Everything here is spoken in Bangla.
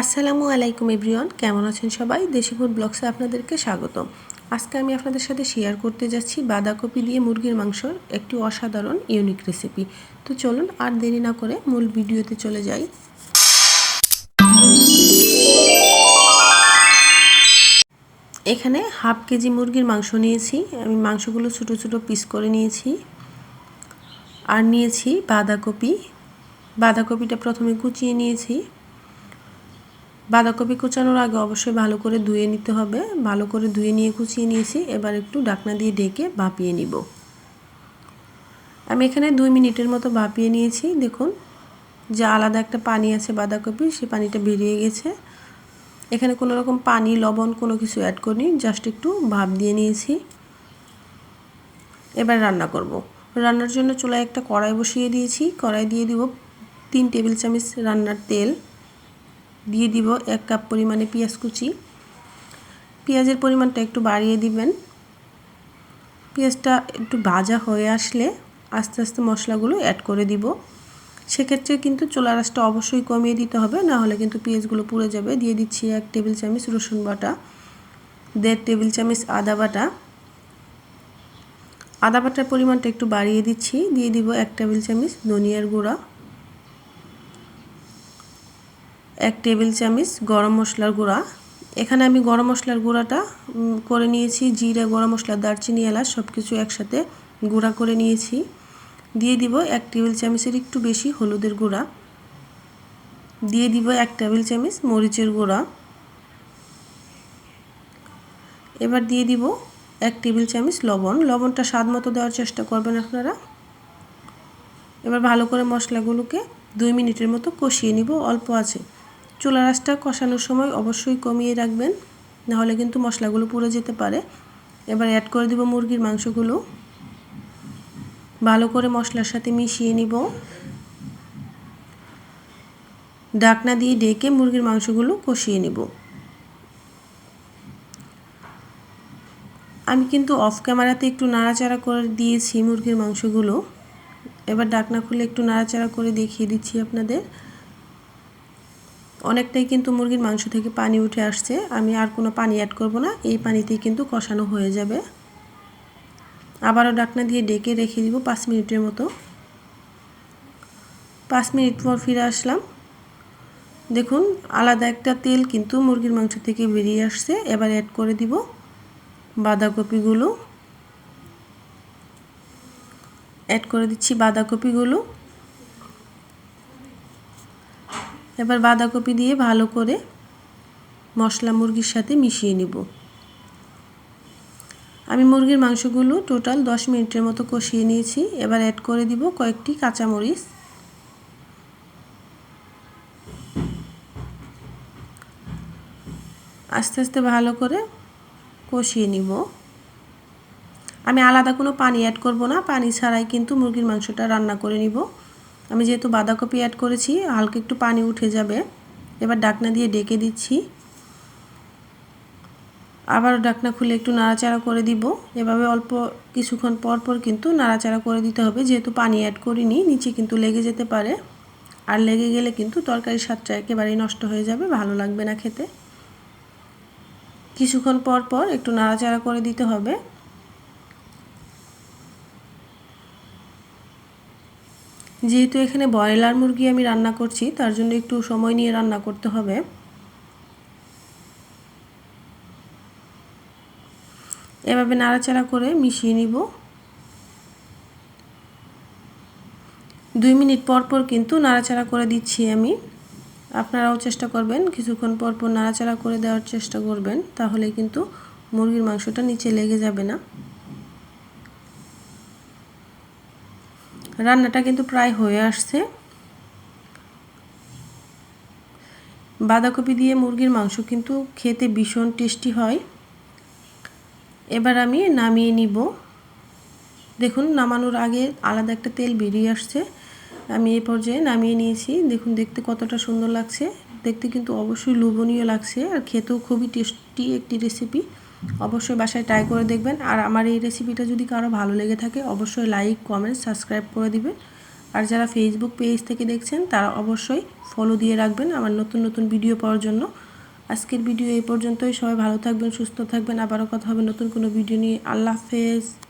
আসসালামু আলাইকুম এভরিওয়ান, কেমন আছেন সবাই? দেশি ফুড ব্লগসে আপনাদেরকে স্বাগত আজকে আমি আপনাদের সাথে শেয়ার করতে যাচ্ছি বাঁধাকপি দিয়ে মুরগির মাংসর একটি অসাধারণ ইউনিক রেসিপি তো চলুন আর দেরি না করে মূল ভিডিওতে চলে যাই। এখানে হাফ কেজি মুরগির মাংস নিয়েছি। আমি মাংসগুলো ছোটো ছোটো পিস করে নিয়েছি। আর নিয়েছি বাঁধাকপি। বাঁধাকপিটা প্রথমে কুচিয়ে নিয়েছি। বাঁধাকপি কুচানোর আগে অবশ্যই ভালো করে ধুয়ে নিতে হবে। ভালো করে ধুয়ে নিয়ে কুচিয়ে নিয়েছি। এবার একটু ডাকনা দিয়ে ডেকে ভাপিয়ে নিব। আমি এখানে দুই মিনিটের মতো ভাপিয়ে নিয়েছি। দেখুন, যে আলাদা একটা পানি আছে বাঁধাকপি সেই পানিটা বেরিয়ে গেছে। এখানে কোনো রকম পানি, লবণ কোনো কিছু অ্যাড করিনি জাস্ট একটু ভাপ দিয়ে নিয়েছি। এবার রান্না করব। রান্নার জন্য চুলায় একটা কড়াই বসিয়ে দিয়েছি। কড়াই দিয়ে দিব তিন টেবিল চামচ রান্নার তেল। দিয়ে দিব এক কাপ পরিমাণে পেঁয়াজ কুচি। পেঁয়াজের পরিমাণটা একটু বাড়িয়ে দিবেন। পেঁয়াজটা একটু ভাজা হয়ে আসলে আস্তে আস্তে মশলাগুলো অ্যাড করে দিব। সেক্ষেত্রে কিন্তু চোলা রাসটা অবশ্যই কমিয়ে দিতে হবে, না হলে কিন্তু পেঁয়াজগুলো পুড়ে যাবে। দিয়ে দিচ্ছি এক টেবিল চামচ রসুন বাটা, দেড় টেবিল চামচ আদা বাটা। আদা বাটার পরিমাণটা একটু বাড়িয়ে দিচ্ছি। দিয়ে দিব এক টেবিল চামচ ধনিয়ার গুঁড়া। এক টেবিল চামচ গরম মশলার গুঁড়া। এখানে আমি গরম মশলার গুঁড়াটা করে নিয়েছি, জিরা, গরম মশলা, দারচিনি, এলাচ সব কিছু একসাথে গুঁড়া করে নিয়েছি। দিয়ে দিব এক টেবিল চামচের একটু বেশি হলুদের গুঁড়া। দিয়ে দিব এক টেবিল চামচ মরিচের গুঁড়া। এবার দিয়ে দিব এক টেবিল চামচ লবণ। লবণটা স্বাদ মতো দেওয়ার চেষ্টা করবেন আপনারা। এবার ভালো করে মশলাগুলোকে দুই মিনিটের মতো কষিয়ে নিব। অল্প আছে। চুলা রাসটা কষানোর সময় অবশ্যই কমিয়ে রাখবেন, নাহলে কিন্তু মশলাগুলো পুড়ে যেতে পারে। এবার অ্যাড করে দিব মুরগির মাংসগুলো। ভালো করে মশলার সাথে মিশিয়ে নিব। ডাকনা দিয়ে ডেকে মুরগির মাংসগুলো কষিয়ে নিব। আমি কিন্তু অফ ক্যামেরাতে একটু নাড়াচাড়া করে দিয়েছি মুরগির মাংসগুলো। এবার ডাকনা খুলে একটু নাড়াচাড়া করে দেখিয়ে দিচ্ছি আপনাদের। অনেকটাই কিন্তু মুরগির মাংস থেকে পানি উঠে আসছে। আমি আর কোনো পানি অ্যাড করব না। এই পানিতেই কিন্তু কষানো হয়ে যাবে। আবারও ডাকনা দিয়ে ডেকে রেখে দিব পাঁচ মিনিটের মতো। পাঁচ মিনিট পর ফিরে আসলাম। দেখুন, আলাদা একটা তেল কিন্তু মুরগির মাংস থেকে বেরিয়ে আসছে। এবার অ্যাড করে দিব বাঁধাকপিগুলো। অ্যাড করে দিচ্ছি বাঁধাকপিগুলো। এবার বাঁধাকপি দিয়ে ভালো করে মশলা মুরগির সাথে মিশিয়ে নিব। আমি মুরগির মাংসগুলো টোটাল দশ মিনিটের মতো কষিয়ে নিয়েছি। এবার অ্যাড করে দিব কয়েকটি কাঁচামরিচ। আস্তে আস্তে ভালো করে কষিয়ে নিব। আমি আলাদা কোনো পানি অ্যাড করব না। পানি ছাড়াই কিন্তু মুরগির মাংসটা রান্না করে নিব। আমি যেহেতু বাঁধাকপি অ্যাড করেছি, হালকা একটু পানি উঠে যাবে। এবার ডাকনা দিয়ে ডেকে দিচ্ছি। আবারও ডাকনা খুলে একটু নাড়াচাড়া করে দিব। এভাবে অল্প কিছুক্ষণ পর পর কিন্তু নাড়াচাড়া করে দিতে হবে। যেহেতু পানি অ্যাড করিনি, নিচে কিন্তু লেগে যেতে পারে। আর লেগে গেলে কিন্তু তরকারির স্বাদটা একেবারেই নষ্ট হয়ে যাবে, ভালো লাগবে না খেতে। কিছুক্ষণ পর পর একটু নাড়াচাড়া করে দিতে হবে। যেহেতু এখানে ব্রয়লার মুরগি আমি রান্না করছি, তার জন্য একটু সময় নিয়ে রান্না করতে হবে। এভাবে নাড়াচাড়া করে মিশিয়ে নিব। দুই মিনিট পর পর কিন্তু নাড়াচাড়া করে দিচ্ছি আমি। আপনারাও চেষ্টা করবেন, কিছুক্ষণ পর পর নাড়াচাড়া করে দেওয়ার চেষ্টা করবেন, তাহলে কিন্তু মুরগির মাংসটা নিচে লেগে যাবে না। রান্নাটা কিন্তু প্রায় হয়ে আসছে। বাঁধাকপি দিয়ে মুরগির মাংস কিন্তু খেতে ভীষণ টেস্টি হয়। এবার আমি নামিয়ে নিব। দেখুন, নামানোর আগে আলাদা একটা তেল বেরিয়ে আসছে। আমি এই পর্যায়ে নামিয়ে নিয়েছি। দেখুন, দেখতে কতটা সুন্দর লাগছে। দেখতে কিন্তু অবশ্যই লোভনীয় লাগছে আর খেতেও খুবই টেস্টি একটি রেসিপি অবশ্যই বাসায় ট্রাই করে দেখবেন। আর আমার এই রেসিপিটা যদি কারও ভালো লেগে থাকে, অবশ্যই লাইক কমেন্ট সাবস্ক্রাইব করে দিবেন। আর যারা ফেসবুক পেজ থেকে দেখছেন, তারা অবশ্যই ফলো দিয়ে রাখবেন আমার নতুন নতুন ভিডিও পাওয়ার জন্য। আজকের ভিডিও এই পর্যন্তই। সবাই ভালো থাকবেন, সুস্থ থাকবেন। আবারও কথা হবে নতুন কোনো ভিডিও নিয়ে। আল্লাহ হাফেজ।